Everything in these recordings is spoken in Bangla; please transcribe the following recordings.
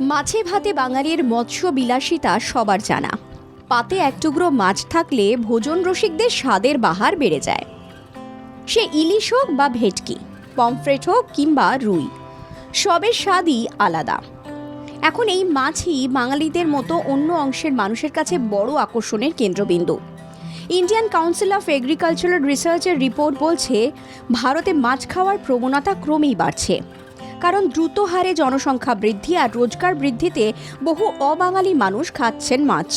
মাছে ভাতে বাঙালির মৎস্য বিলাসিতা সবার জানা। পাতে এক টুকরো মাছ থাকলে ভোজন রসিকদের স্বাদের বাহার বেড়ে যায়। সে ইলিশ হোক বা ভেটকি, পমফ্রেট হোক কিংবা রুই, সবের স্বাদই আলাদা। এখন এই মাছই বাঙালিদের মতো অন্য অংশের মানুষের কাছে বড় আকর্ষণের কেন্দ্রবিন্দু। ইন্ডিয়ান কাউন্সিল অফ এগ্রিকালচারাল রিসার্চের রিপোর্ট বলছে, ভারতে মাছ খাওয়ার প্রবণতা ক্রমেই বাড়ছে। কারণ দ্রুত হারে জনসংখ্যা বৃদ্ধি আর রোজগার বৃদ্ধিতে বহু অবাঙালি মানুষ খাচ্ছেন মাছ।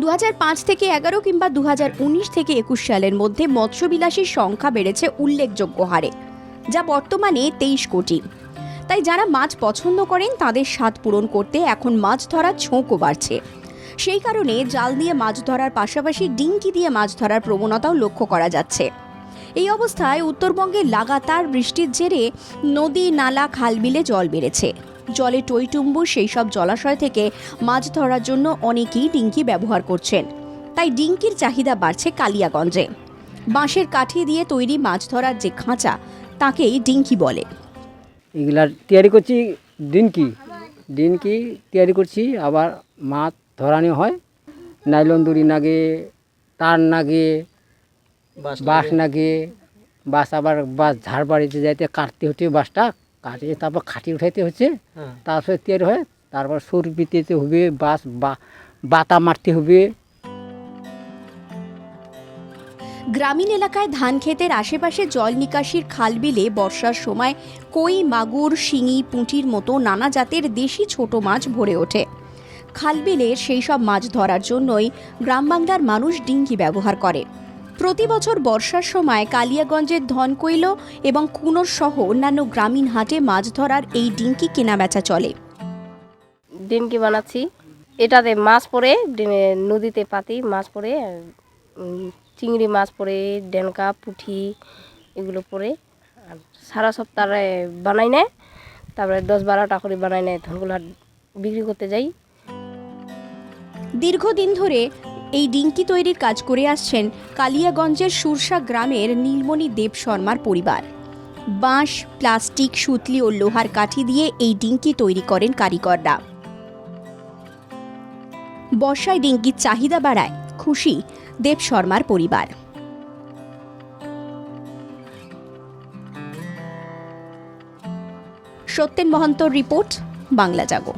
দু হাজার পাঁচ থেকে এগারো কিংবা দু হাজার উনিশ থেকে একুশ সালের মধ্যে মৎস্যবিলাসীর সংখ্যা বেড়েছে উল্লেখযোগ্য হারে, যা বর্তমানে তেইশ কোটি। তাই যারা মাছ পছন্দ করেন, তাদের স্বাদ পূরণ করতে এখন মাছ ধরার ঝোঁকও বাড়ছে। সেই কারণে জাল দিয়ে মাছ ধরার পাশাপাশি ডিঙ্কি দিয়ে মাছ ধরার প্রবণতাও লক্ষ্য করা যাচ্ছে। এই অবস্থায় উত্তরবঙ্গে লাগাতার বৃষ্টির জেরে নদী, নালা খালবিলে জল বেড়েছে। জলে টইটুম্বুর সেই সব জলাশয় থেকে মাছ ধরার জন্য অনেকেই ডিঙ্কি ব্যবহার করছেন। তাই ডিঙ্কির চাহিদা বাড়ছে কালিয়াগঞ্জে। বাঁশের কাঠি দিয়ে তৈরি মাছ ধরার যে খাঁচা, তাকেই ডিঙ্কি বলে। এগুলার তৈরি করছি ডিঙ্কি ডিঙ্কি তৈরি করছি, আবার মাছ ধরানো হয়। নাইলন দড়ি নাগে, তার নাগে বাঁশ নাগে বাস আবার বাস ঝাড় বাড়িতে যাইতে কাটতে হচ্ছে বাসটা। কাটিয়ে তারপর খাটি উঠাইতে হচ্ছে। তারপরে তৈরি হয় তারপর সুর পিতেতে হবে বাস বা বাতা মারতে হবে। গ্রামীণ এলাকায় ধান ক্ষেতের আশেপাশে জল নিকাশির খালবিলে বর্ষার সময় কই মাগুর শিঙি পুঁটির মতো নানা জাতের দেশি ছোট মাছ ভরে ওঠে। খালবিলে সেই সব মাছ ধরার জন্যই গ্রামবাংলার মানুষ ডিঙ্গি ব্যবহার করে। প্রতি বছর বর্ষার সময় কালিয়াগঞ্জের ধনকৈল এবং কুনোর সহ অন্যান্য গ্রামীণ হাটে মাছ ধরার এই ডিঙ্কি কেনাবেচা চলে। ডিমকি বানাচ্ছি। এটাতে মাছ পড়ে ডিমে- নদীতে পাতি মাছ উম, চিংড়ি মাছ পড়ে ডেনকা পুঁঠি এগুলো পরে আর সারা সপ্তাহে বানাই নেয় তারপরে দশ বারোটা করে বানাই নেয় তখনগুলো বিক্রি করতে যাই। দীর্ঘদিন ধরে এই ডিঙ্কি তৈরির কাজ করে আসছেন কালিয়াগঞ্জের সুরসা গ্রামের নীলমণি দেব শর্মার পরিবার। বাঁশ, প্লাস্টিক, সুতলি ও লোহার কাঠি দিয়ে এই ডিঙ্কি তৈরি করেন কারিগররা। বর্ষায় ডিঙ্কির চাহিদা বাড়ায় খুশি দেব শর্মার পরিবার। সত্যেন মহন্তর রিপোর্ট, বাংলা জাগো।